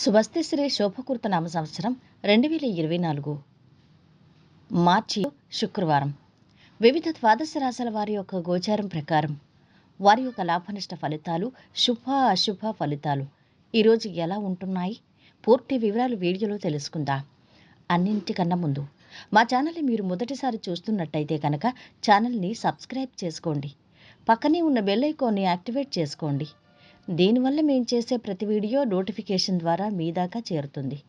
స్వస్తి శ్రీ శోభకృత నామ సంవత్సరం రెండు వేల ఇరవై నాలుగు. మార్చి శుక్రవారం. వివిధ ద్వాదశ రాశుల వారి యొక్క గోచారం ప్రకారం వారి యొక్క లాభనష్ట ఫలితాలు శుభ అశుభ ఫలితాలు ఈరోజు ఎలా ఉంటున్నాయి? పూర్తి వివరాలు వీడియోలో తెలుసుకుందాం. అన్నింటికన్నా ముందు మా ఛానల్ని మీరు మొదటిసారి చూస్తున్నట్టయితే కనుక ఛానల్ని సబ్స్క్రైబ్ చేసుకోండి. పక్కనే ఉన్న బెల్ ఐకాన్ని యాక్టివేట్ చేసుకోండి. దీనివల్ల మేము చేసే ప్రతి వీడియో నోటిఫికేషన్ ద్వారా మీ దాకా చేరుతుంది.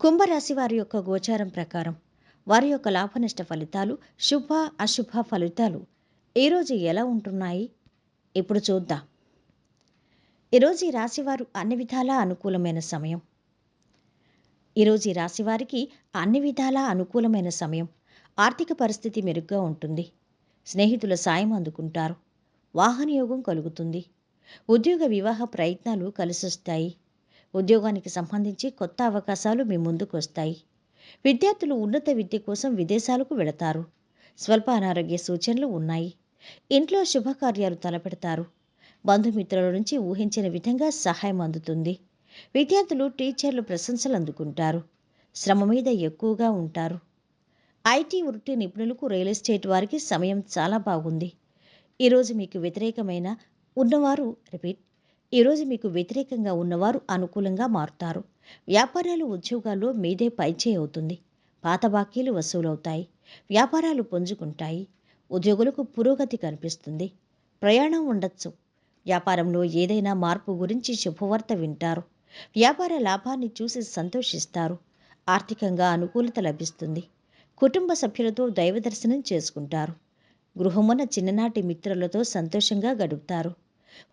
కుంభరాశి వారి యొక్క గోచారం ప్రకారం వారి యొక్క లాభనష్ట ఫలితాలు శుభ అశుభ ఫలితాలు ఈరోజు ఎలా ఉంటున్నాయి? ఇప్పుడు చూద్దాం. ఈరోజు ఈ రాశివారు అన్ని విధాలా అనుకూలమైన సమయం. ఈరోజు ఈ రాశివారికి అన్ని విధాలా అనుకూలమైన సమయం. ఆర్థిక పరిస్థితి మెరుగ్గా ఉంటుంది. స్నేహితుల సాయం అందుకుంటారు. వాహనయోగం కలుగుతుంది. ఉద్యోగ వివాహ ప్రయత్నాలు కలిసొస్తాయి. ఉద్యోగానికి సంబంధించి కొత్త అవకాశాలు మీ ముందుకు వస్తాయి. విద్యార్థులు ఉన్నత విద్య కోసం విదేశాలకు వెళతారు. స్వల్ప అనారోగ్య సూచనలు ఉన్నాయి. ఇంట్లో శుభకార్యాలు తలపెడతారు. బంధుమిత్రుల నుంచి ఊహించిన విధంగా సహాయం అందుతుంది. విద్యార్థులు టీచర్లు ప్రశంసలు అందుకుంటారు. శ్రమ మీద ఎక్కువగా ఉంటారు. ఐటీ వృత్తి నిపుణులకు రియల్ ఎస్టేట్ వారికి సమయం చాలా బాగుంది. ఈరోజు మీకు వ్యతిరేకమైన ఉన్నవారు రిపీట్ ఈరోజు మీకు వ్యతిరేకంగా ఉన్నవారు అనుకూలంగా మారుతారు. వ్యాపారాలు ఉద్యోగాల్లో మీదే పైచే అవుతుంది. పాత బాకీలు వసూలవుతాయి. వ్యాపారాలు పుంజుకుంటాయి. ఉద్యోగులకు పురోగతి కనిపిస్తుంది. ప్రయాణం ఉండొచ్చు. వ్యాపారంలో ఏదైనా మార్పు గురించి శుభవార్త వింటారు. వ్యాపార లాభాన్ని చూసి సంతోషిస్తారు. ఆర్థికంగా అనుకూలత లభిస్తుంది. కుటుంబ సభ్యులతో దైవ దర్శనం చేసుకుంటారు. గృహమున చిన్ననాటి మిత్రులతో సంతోషంగా గడుపుతారు.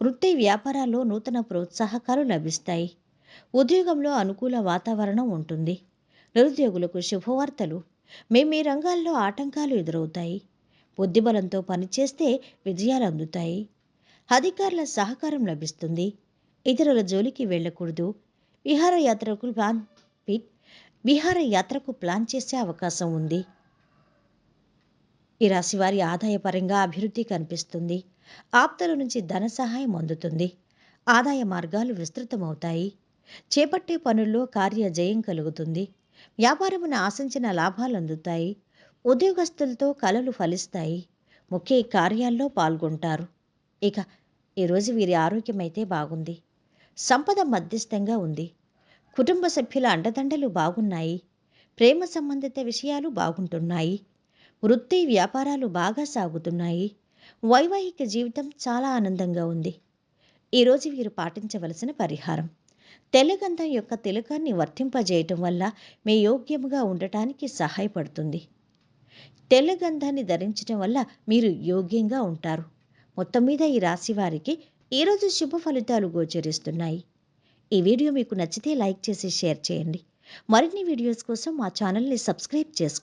వృత్తి వ్యాపారాల్లో నూతన ప్రోత్సాహకాలు లభిస్తాయి. ఉద్యోగంలో అనుకూల వాతావరణం ఉంటుంది. నిరుద్యోగులకు శుభవార్తలు. మీ మీ రంగాల్లో ఆటంకాలు ఎదురవుతాయి. బుద్ధిబలంతో పనిచేస్తే విజయాలు అందుతాయి. అధికారుల సహకారం లభిస్తుంది. ఇతరుల జోలికి వెళ్ళకూడదు. విహారయాత్రకు ప్లాన్ పిట్ విహారయాత్రకు ప్లాన్ చేసే అవకాశం ఉంది. ఈ రాశి వారి ఆదాయపరంగా అభివృద్ధి కనిపిస్తుంది. ఆప్తుల నుంచి ధన సహాయం అందుతుంది. ఆదాయ మార్గాలు విస్తృతమవుతాయి. చేపట్టే పనుల్లో కార్య జయం కలుగుతుంది. వ్యాపారమున ఆశించిన లాభాలు అందుతాయి. ఉద్యోగస్తులతో కలలు ఫలిస్తాయి. ముఖ్య కార్యాల్లో పాల్గొంటారు. ఇక ఈరోజు వీరి ఆరోగ్యమైతే బాగుంది. సంపద మధ్యస్థంగా ఉంది. కుటుంబ సభ్యుల అండదండలు బాగున్నాయి. ప్రేమ సంబంధిత విషయాలు బాగుంటున్నాయి. వృత్తి వ్యాపారాలు బాగా సాగుతున్నాయి. వైవాహిక జీవితం చాలా ఆనందంగా ఉంది. ఈరోజు వీరు పాటించవలసిన పరిహారం. తెల్లగంధం యొక్క తిలకాన్ని వర్తింపజేయటం వల్ల మీ యోగ్యముగా ఉండటానికి సహాయపడుతుంది. తెల్లగంధాన్ని ధరించడం వల్ల మీరు యోగ్యంగా ఉంటారు. మొత్తం మీద ఈ రాశి వారికి ఈరోజు శుభ ఫలితాలు గోచరిస్తున్నాయి. ఈ వీడియో మీకు నచ్చితే లైక్ చేసి షేర్ చేయండి. మరిన్ని వీడియోస్ కోసం మా ఛానల్ని సబ్స్క్రైబ్ చేసుకోండి.